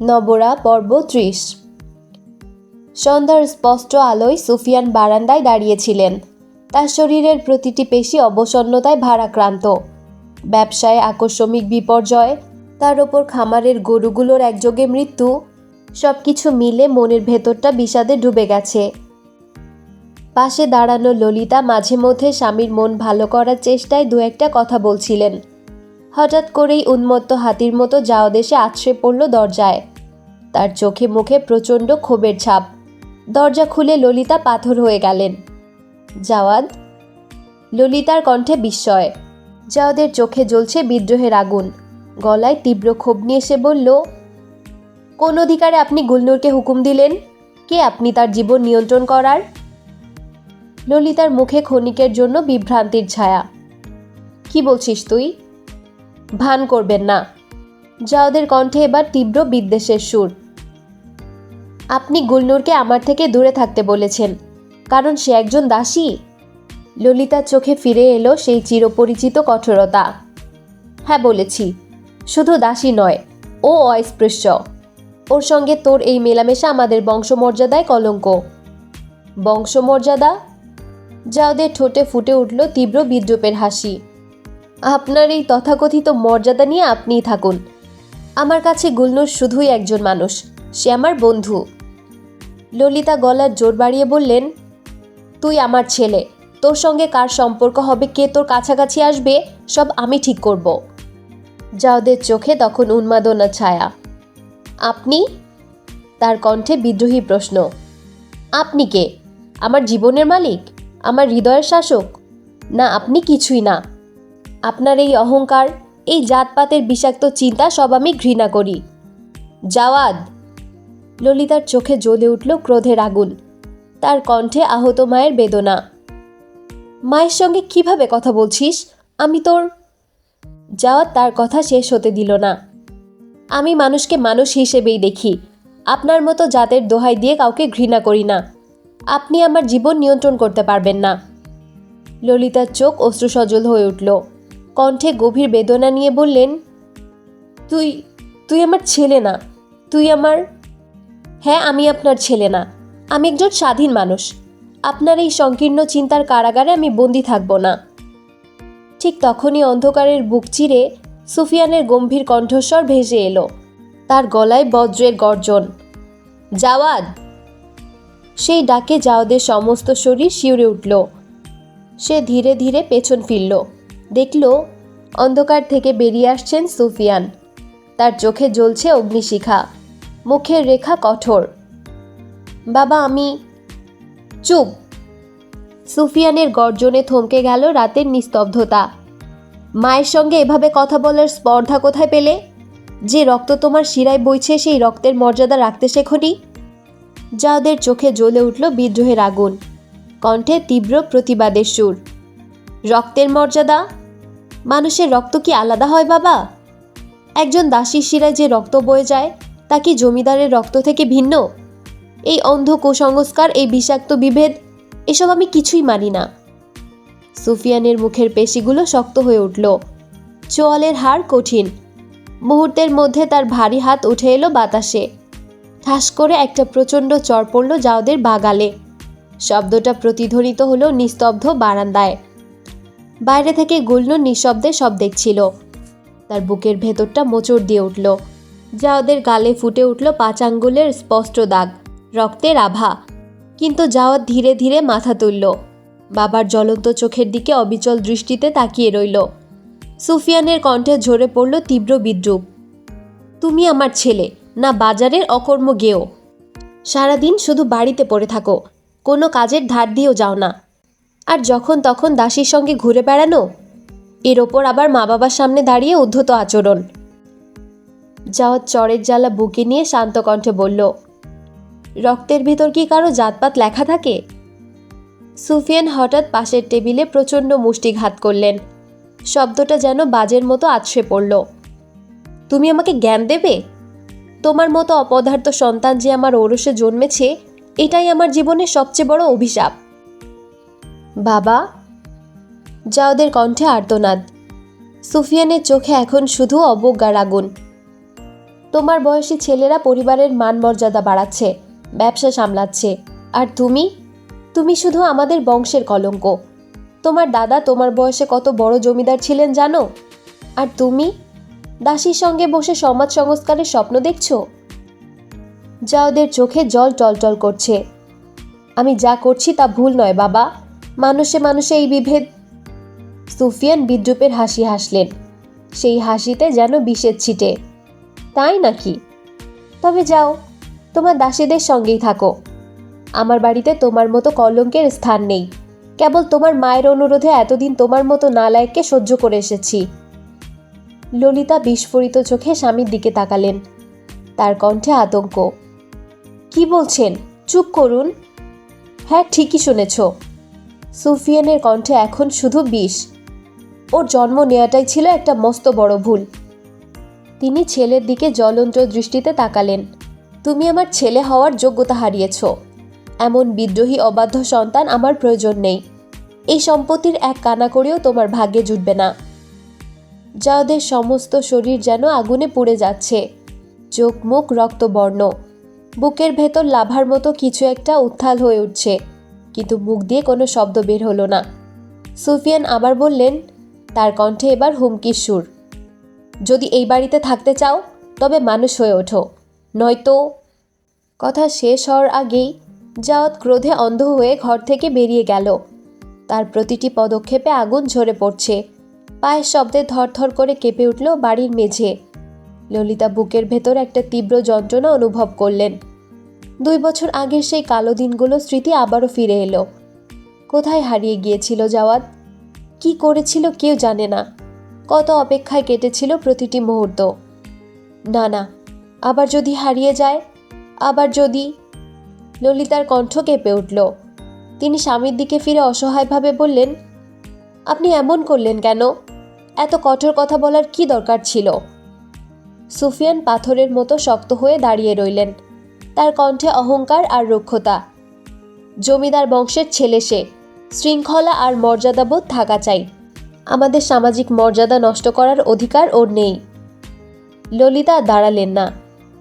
নবরা পর্ব ত্রিশ। সন্ধ্যার স্পষ্ট আলোয় সুফিয়ান বারান্দায় দাঁড়িয়েছিলেন। তার শরীরের প্রতিটি পেশি অবসন্নতায় ভারাক্রান্ত। ব্যবসায় আকস্মিক বিপর্যয়, তার ওপর খামারের গরুগুলোর একযোগে মৃত্যু সব কিছু মিলে মনের ভেতরটা বিষাদে ডুবে গেছে। পাশে দাঁড়ানো ললিতা মাঝে মধ্যে স্বামীর মন ভালো করার চেষ্টায় দু একটা কথা বলছিলেন। হঠাৎ করেই উন্মত্ত হাতির মতো দেশে আছড়ে পড়ল দরজায়। তার চোখে মুখে প্রচণ্ড ক্ষোভের ছাপ। দরজা খুলে ললিতা পাথর হয়ে গেলেন। জাওয়াদ ললিতার কণ্ঠে বিস্ময়। জাওয়াদের চোখে জ্বলছে বিদ্রোহের আগুন। গলায় তীব্র ক্ষোভ নিয়ে সে বলল, কোন অধিকারে আপনি গুলনুরকে হুকুম দিলেন? কে আপনি তার জীবন নিয়ন্ত্রণ করার? ললিতার মুখে ক্ষণিকের জন্য বিভ্রান্তির ছায়া। কি বলছিস তুই? ভান করবেন না। জাওদের কণ্ঠে এবার তীব্র বিদ্বেষের সুর। আপনি গুলনুরকে আমার থেকে দূরে থাকতে বলেছেন, কারণ সে একজন দাসী। ললিতার চোখে ফিরে এলো সেই চিরপরিচিত কঠোরতা। হ্যাঁ বলেছি, শুধু দাসী নয়, ও অস্পৃশ্য। ওর সঙ্গে তোর এই মেলামেশা আমাদের বংশমর্যাদায় কলঙ্ক। বংশমর্যাদা? যাওদের ঠোঁটে ফুটে উঠল তীব্র বিদ্রুপের হাসি। আপনার এই তথাকথিত মর্যাদা নিয়ে আপনিই থাকুন। আমার কাছে গুলনুর শুধুই একজন মানুষ, সে আমার বন্ধু। ললিতা গলার জোর বাড়িয়ে বললেন, তুই আমার ছেলে, তোর সঙ্গে কার সম্পর্ক হবে, কে তোর কাছাকাছি আসবে, সব আমি ঠিক করব। যাওদের চোখে তখন উন্মাদনা ছায়া। আপনি? তার কণ্ঠে বিদ্রোহী প্রশ্ন। আপনি কে? আমার জীবনের মালিক? আমার হৃদয়ের শাসক? না, আপনি কিছুই না। আপনার এই অহংকার, এই জাতপাতের বিষাক্ত চিন্তা সব আমি ঘৃণা করি। জাওয়াদ। ললিতার চোখে জ্বলে উঠল ক্রোধের আগুন। তার কণ্ঠে আহত মায়ের বেদনা। মায়ের সঙ্গে কীভাবে কথা বলছিস? আমি তোর? জাওয়াদ তার কথা শেষ হতে দিল না। আমি মানুষকে মানুষ হিসেবেই দেখি। আপনার মতো জাতের দোহাই দিয়ে কাউকে ঘৃণা করি না। আপনি আমার জীবন নিয়ন্ত্রণ করতে পারবেন না। ললিতার চোখ অশ্রুসজল হয়ে উঠল। কণ্ঠে গভীর বেদনা নিয়ে বললেন, তুই তুই আমার ছেলে না। তুই আমার হ্যাঁ আমি আপনার ছেলে না। আমি একজন স্বাধীন মানুষ। আপনার এই সংকীর্ণ চিন্তার কারাগারে আমি বন্দি থাকব না। ঠিক তখনই অন্ধকারের বুক চিরে সুফিয়ানের গম্ভীর কণ্ঠস্বর ভেসে এলো। তার গলায় বজ্রের গর্জন, জাওয়াদ! সেই ডাকে জাওয়াদের সমস্ত শরীর শিউরে উঠল। সে ধীরে ধীরে পেছন ফিরল। দেখল অন্ধকার থেকে বেরিয়ে আসছেন সুফিয়ান। তার চোখে জ্বলছে অগ্নিশিখা। মুখের রেখা কঠোর। বাবা, আমি চুপ। সুফিয়ানের গর্জনে থমকে গেল রাতের নিস্তব্ধতা। মায়ের সঙ্গে এভাবে কথা বলার স্পর্ধা কোথায় পেলে? যে রক্ত তোমার শিরায় বইছে সেই রক্তের মর্যাদা রাখতে শেখনি? যাদের চোখে জ্বলে উঠল বিদ্রোহের আগুন। কণ্ঠে তীব্র প্রতিবাদের সুর। রক্তের মর্যাদা? মানুষের রক্ত কি আলাদা হয় বাবা? একজন দাসীর শিরায় যে রক্ত বয়ে যায়, তা কি জমিদারের রক্ত থেকে ভিন্ন? এই অন্ধ কুসংস্কার, এই বিষাক্ত বিভেদ, এসব আমি কিছুই মানি না। সুফিয়ানের মুখের পেশিগুলো শক্ত হয়ে উঠল। চোয়ালের হাড় কঠিন। মুহূর্তের মধ্যে তার ভারী হাত উঠে এলো বাতাসে। ঠাস করে একটা প্রচণ্ড চর পড়ল যাওদের বাগালে। শব্দটা প্রতিধ্বনিত হলো নিস্তব্ধ বারান্দায়। বাইরে থেকে গুলনুর নিঃশব্দে সব দেখছিল। তার বুকের ভেতরটা মোচড় দিয়ে উঠল, যা ওদের গালে ফুটে উঠল পাঁচ আঙ্গুলের স্পষ্ট দাগ, রক্তের আভা। কিন্তু যাওয়াত ধীরে ধীরে মাথা তুলল। বাবার জ্বলন্ত চোখের দিকে অবিচল দৃষ্টিতে তাকিয়ে রইল। সুফিয়ানের কণ্ঠে ঝরে পড়ল তীব্র বিদ্রুপ। তুমি আমার ছেলে, না বাজারের অকর্ম গেও। সারাদিন শুধু বাড়িতে পড়ে থাকো, কোনো কাজের ধার দিয়েও যাও না। আর যখন তখন দাসীর সঙ্গে ঘুরে বেড়ানো? এর ওপর আবার মা বাবার সামনে দাঁড়িয়ে উদ্ধত আচরণ। যাওয়ার চরের জ্বালা বুকে নিয়ে শান্ত কণ্ঠে বলল, রক্তের ভিতর কি কারও জাতপাত লেখা থাকে? সুফিয়ান হঠাৎ পাশের টেবিলে প্রচণ্ড মুষ্টিঘাত করলেন। শব্দটা যেন বাজের মতো আছড়ে পড়ল। তুমি আমাকে জ্ঞান দেবে? তোমার মতো অপদার্থ সন্তান যে আমার ওরসে জন্মেছে, এটাই আমার জীবনের সবচেয়ে বড় অভিশাপ। বাবা, যাওদের কণ্ঠে আর্তনাদ। সুফিয়ানের চোখে এখন শুধু অবজ্ঞার আগুন। তোমার বয়সী ছেলেরা পরিবারের মান মর্যাদা বাড়াচ্ছে, ব্যবসা সামলাচ্ছে। আর তুমি? তুমি শুধু আমাদের বংশের কলঙ্ক। তোমার দাদা তোমার বয়সে কত বড় জমিদার ছিলেন জানো? আর তুমি? দাসীর সঙ্গে বসে সমাজ সংস্কারের স্বপ্ন দেখছ? যা ওদের চোখে জল টলটল করছে। আমি যা করছি তা ভুল নয়, বাবা। মানুষে মানুষে এই বিভেদ। সুফিয়ান বিদ্রুপের হাসি হাসলেন। সেই হাসিতে যেন বিষের ছিটে। তাই নাকি? তবে যাও, তোমার দাসীদের সঙ্গেই থাকো। আমার বাড়িতে তোমার মতো কলঙ্কের স্থান নেই। কেবল তোমার মায়ের অনুরোধে এতদিন তোমার মতো নালায়ককে সহ্য করে এসেছি। ললিতা বিস্ফোরিত চোখে স্বামীর দিকে তাকালেন। তার কণ্ঠে আতঙ্ক। কি বলছেন? চুপ করুন। হ্যাঁ ঠিকই শুনেছ। সুফিয়ানের কণ্ঠে এখন শুধু বিষ। ওর জন্ম নেওয়াটাই ছিল একটা মস্ত বড় ভুল। তিনি ছেলের দিকে জ্বলন্ত দৃষ্টিতে তাকালেন। তুমি আমার ছেলে হওয়ার যোগ্যতা হারিয়েছ। এমন বিদ্রোহী অবাধ্য সন্তান আমার প্রয়োজন নেই। এই সম্পত্তির এক কানা করেও তোমার ভাগ্যে জুটবে না। যা ওদের সমস্ত শরীর যেন আগুনে পুড়ে যাচ্ছে। চোখ মুখ রক্তবর্ণ। বুকের ভেতর লাভার মতো কিছু একটা উত্থাল হয়ে উঠছে। কিন্তু মুখ দিয়ে কোনো শব্দ বের হলো না। সুফিয়ান আবার বললেন, তার কণ্ঠে এবার হুমকির সুর। যদি এই বাড়িতে থাকতে চাও, তবে মানুষ হয়ে ওঠো। নয়তো কথা শেষ হওয়ার আগেই জাওয়াত ক্রোধে অন্ধ হয়ে ঘর থেকে বেরিয়ে গেল। তার প্রতিটি পদক্ষেপে আগুন ঝরে পড়ছে। পায়ের শব্দে থরথর করে কেঁপে উঠল বাড়ির মেঝে। ললিতা বুকের ভেতর একটা তীব্র যন্ত্রণা অনুভব করলেন। দুই বছর আগের সেই কালো দিনগুলো স্মৃতি আবারও ফিরে এলো। কোথায় হারিয়ে গিয়েছিল জাওয়াত? কি করেছিল কেউ জানে না। কত অপেক্ষায় কেটেছিল প্রতিটি মুহূর্ত। না না, আবার যদি হারিয়ে যায়? আবার যদি? ললিতার কণ্ঠ কেঁপে উঠল। তিনি স্বামীর দিকে ফিরে অসহায়ভাবে বললেন, আপনি এমন করলেন কেন? এত কঠোর কথা বলার কি দরকার ছিল? সুফিয়ান পাথরের মতো শক্ত হয়ে দাঁড়িয়ে রইলেন। তার কণ্ঠে অহংকার আর রক্ষতা। জমিদার বংশের ছেলে সে। শৃঙ্খলা আর মর্যাদাবোধ থাকা চাই। আমাদের সামাজিক মর্যাদা নষ্ট করার অধিকার ওর নেই। ললিতা দাঁড়ালেন না।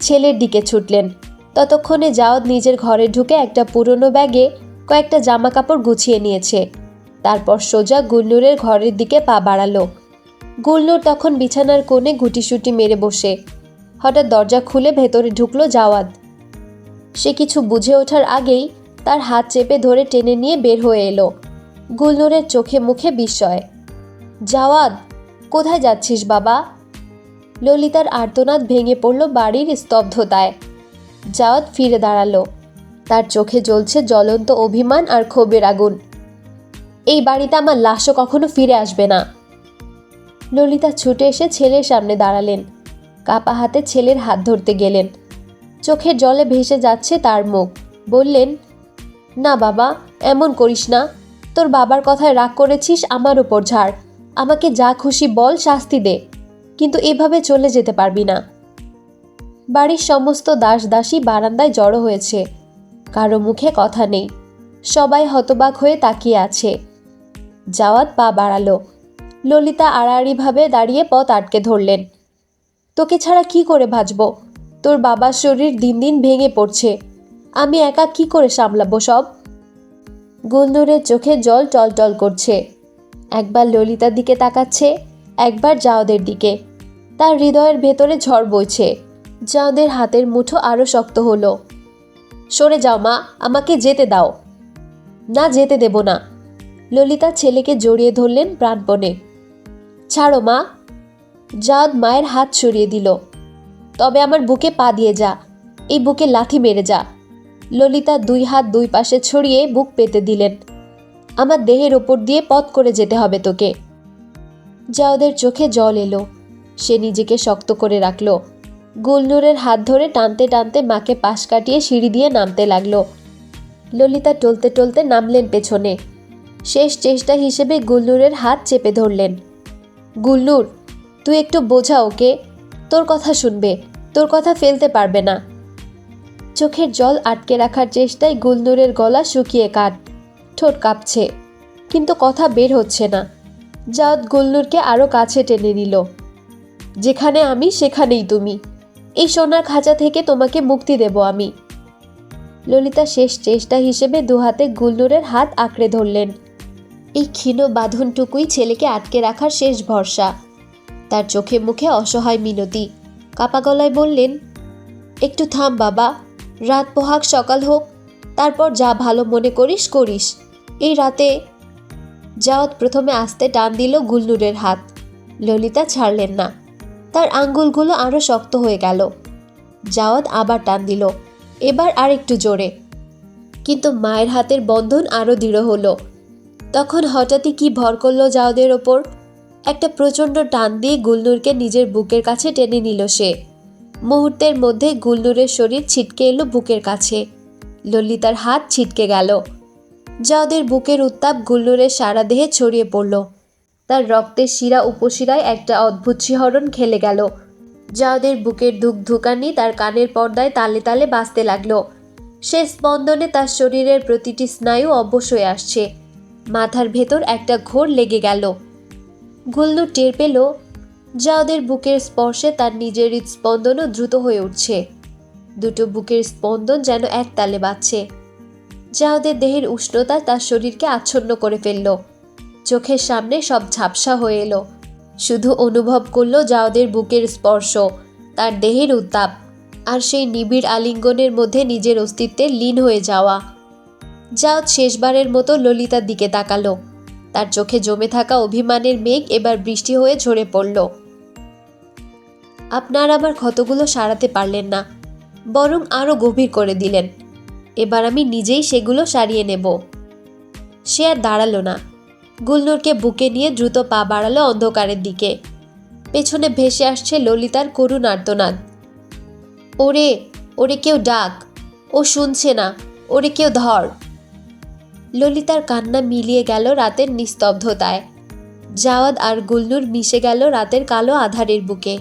ছেলের দিকে ছুটলেন। ততক্ষণে জাওয়াদ নিজের ঘরে ঢুকে একটা পুরনো ব্যাগে কয়েকটা জামা কাপড় গুছিয়ে নিয়েছে। তারপর সোজা গুলনুরের ঘরের দিকে পা বাড়ালো। গুলনুর তখন বিছানার কোণে গুটিসুটি মেরে বসে। হঠাৎ দরজা খুলে ভেতরে ঢুকলো জাওয়াদ। সে কিছু বুঝে ওঠার আগেই তার হাত চেপে ধরে টেনে নিয়ে বের হয়ে এলো। গুলনুরের চোখে মুখে বিস্ময়। জাওয়াদ, কোথায় যাচ্ছিস বাবা? ললিতার আর্তনাদ ভেঙে পড়ল বাড়ির স্তব্ধতায়। জাওয়াদ ফিরে দাঁড়াল। তার চোখে জ্বলছে জ্বলন্ত অভিমান আর ক্ষোভের আগুন। এই বাড়িতে আমার লাশও কখনো ফিরে আসবে না। ললিতা ছুটে এসে ছেলের সামনে দাঁড়ালেন। কাপা হাতে ছেলের হাত ধরতে গেলেন। চোখের জলে ভেসে যাচ্ছে তার মুখ। বললেন, না বাবা, এমন করিস না। তোর বাবার কথায় রাগ করেছিস আমার ওপর ঝাড়। আমাকে যা খুশি বল, শাস্তি দে। কিন্তু এভাবে চলে যেতে পারবি না। বাড়ির সমস্ত দাস দাসী বারান্দায় জড়ো হয়েছে। কারও মুখে কথা নেই। সবাই হতবাক হয়ে তাকিয়ে আছে। জাওয়াত পা বাড়ালো। ললিতা আড়াআড়িভাবে দাঁড়িয়ে পথ আটকে ধরলেন। তোকে ছাড়া কি করে ভাজবো? তোর বাবার শরীর দিন দিন ভেঙে পড়ছে। আমি একা কি করে সামলাবো সব? গুলনুরের চোখে জল টলটল করছে। একবার ললিতার দিকে তাকাচ্ছে, একবার জাওদের দিকে। তার হৃদয়ের ভেতরে ঝড় বইছে। জাওদের হাতের মুঠো আরও শক্ত হলো। সরে যাও মা, আমাকে যেতে দাও। না যেতে দেব না। ললিতা ছেলেকে জড়িয়ে ধরলেন প্রাণপণে। ছাড়ো মা। জাওদ মায়ের হাত সরিয়ে দিল। তবে আমার বুকে পা দিয়ে যা। এই বুকে লাথি মেরে যা। ললিতা দুই হাত দুই পাশে ছড়িয়ে বুক পেতে দিলেন। আমার দেহের ওপর দিয়ে পথ করে যেতে হবে তোকে। জাওদের চোখে জল এলো। সে নিজেকে শক্ত করে রাখল। গুলনুরের হাত ধরে টানতে টানতে মাকে পাশ কাটিয়ে সিঁড়ি দিয়ে নামতে লাগল। ললিতা টলতে টলতে নামলেন পেছনে। শেষ চেষ্টা হিসেবে গুলনুরের হাত চেপে ধরলেন। গুলনুর, তুই একটু বোঝা ওকে। তোর কথা শুনবে। তোর কথা ফেলতে পারবে না। চোখের জল আটকে রাখার চেষ্টায় গুলনুরের গলা শুকিয়ে কাট ঠোঁট কাঁপছে, কিন্তু কথা বের হচ্ছে না। জাওয়াত গুলনুরকে আরও কাছে টেনে নিল। যেখানে আমি, সেখানেই তুমি। এই সোনার খাঁচা থেকে তোমাকে মুক্তি দেব আমি। ললিতা শেষ চেষ্টা হিসেবে দুহাতে গুলনুরের হাত আঁকড়ে ধরলেন। এই ক্ষীণ বাঁধনটুকুই ছেলেকে আটকে রাখার শেষ ভরসা। তার চোখে মুখে অসহায় মিনতি। কাপা গলায় বললেন, একটু থাম বাবা, রাত পোহাক সকাল হোক, তারপর যা ভালো মনে করিস করিস। এই রাতে জাওয়াত প্রথমে আস্তে টান দিল গুলনুরের হাত। ললিতা ছাড়লেন না। তার আঙ্গুলগুলো আরও শক্ত হয়ে গেল। জাওয়াত আবার টান দিল, এবার আর একটু জোরে। কিন্তু মায়ের হাতের বন্ধন আরও দৃঢ় হলো। তখন হঠাৎই কি ভর করল জাওদের ওপর? একটা প্রচণ্ড টান দিয়ে গুলনুরকে নিজের বুকের কাছে টেনে নিল সে। মুহূর্তের মধ্যে গুলনুরের শরীর ছিটকে এলো বুকের কাছে। ললিতার হাত ছিটকে গেল। জাওদের বুকের উত্তাপ গুলনুরের সারা দেহে ছড়িয়ে পড়ল। তার রক্তের শিরা উপশিরায় একটা অদ্ভুত শিহরণ খেলে গেল। জাওদের বুকের ধুক ধুকানি তার কানের পর্দায় তালে তালে বাজতে লাগল। সে স্পন্দনে তার শরীরের প্রতিটি স্নায়ু অবশ্যই আসছে। মাথার ভেতর একটা ঘোর লেগে গেল। গুল্লু টের পেল যা ওদের বুকের স্পর্শে তার নিজের হৃদস্পন্দনও দ্রুত হয়ে উঠছে। দুটো বুকের স্পন্দন যেন এক তালে বাজছে। জাওদের দেহের উষ্ণতা তার শরীরকে আচ্ছন্ন করে ফেলল। চোখের সামনে সব ঝাপসা হয়ে এলো। শুধু অনুভব করল জাওদের বুকের স্পর্শ, তার দেহের উত্তাপ আর সেই নিবিড় আলিঙ্গনের মধ্যে নিজের অস্তিত্বে লীন হয়ে যাওয়া। জাওদ শেষবারের মতো ললিতার দিকে তাকালো। তার চোখে জমে থাকা অভিমানের মেঘ এবার বৃষ্টি হয়ে ঝরে পড়ল। আপনার আমার ক্ষতগুলো সারাতে পারলেন না, বরং আরও গভীর করে দিলেন। এবার আমি নিজেই সেগুলো সারিয়ে নেব। সে আর দাঁড়াল না। গুলনুরকে বুকে নিয়ে দ্রুত পা বাড়ালো অন্ধকারের দিকে। পেছনে ভেসে আসছে ললিতার করুণ আর্তনাদ। ওরে ওরে কেউ ডাক। ও শুনছে না। ওরে কেউ ধর। ললিতার কান্না মিলিয়ে গেল রাতের নিস্তব্ধতায়। জাওয়াদ আর গুলনুর মিশে গেল রাতের কালো আধারের বুকে।